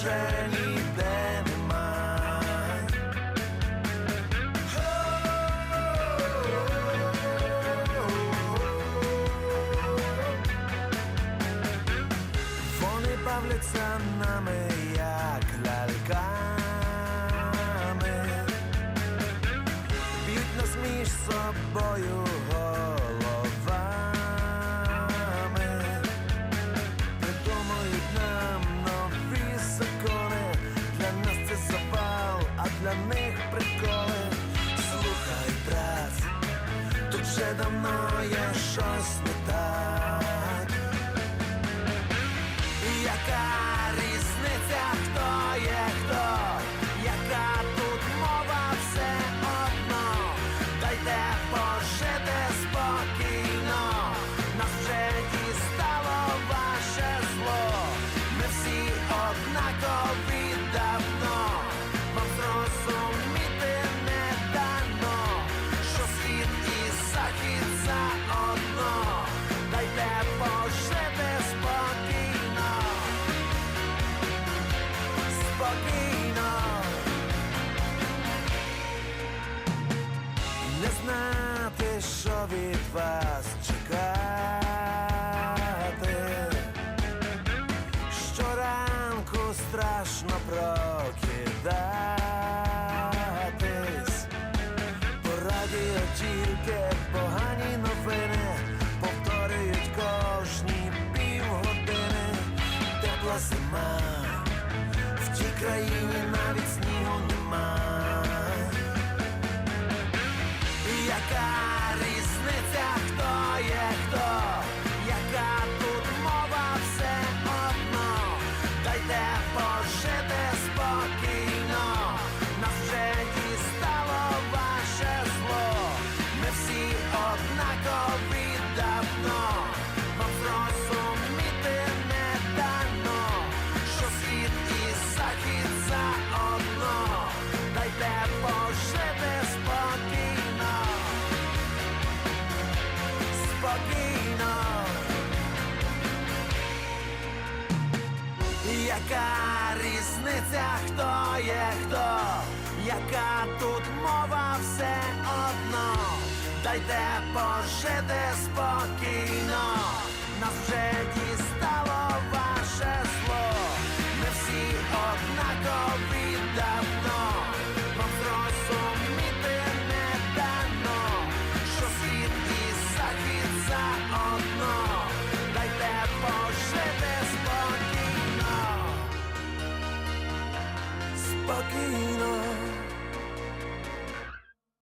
вже ніде нема. Вони бавляться нами, як ляльками, б'ють нас між собою вже давно є щось не так. Вас чекати. Щоранку страшно прокидатись. По радіо тільки погані новини повторюють кожні півгодини. Тепла зима, в тій країні навіть снігу нема. Яка різниця, хто є хто, яка тут мова все одно, дайте пожити спокійно, нас вже дістало ваше зло, ми всі однакові давно, volcano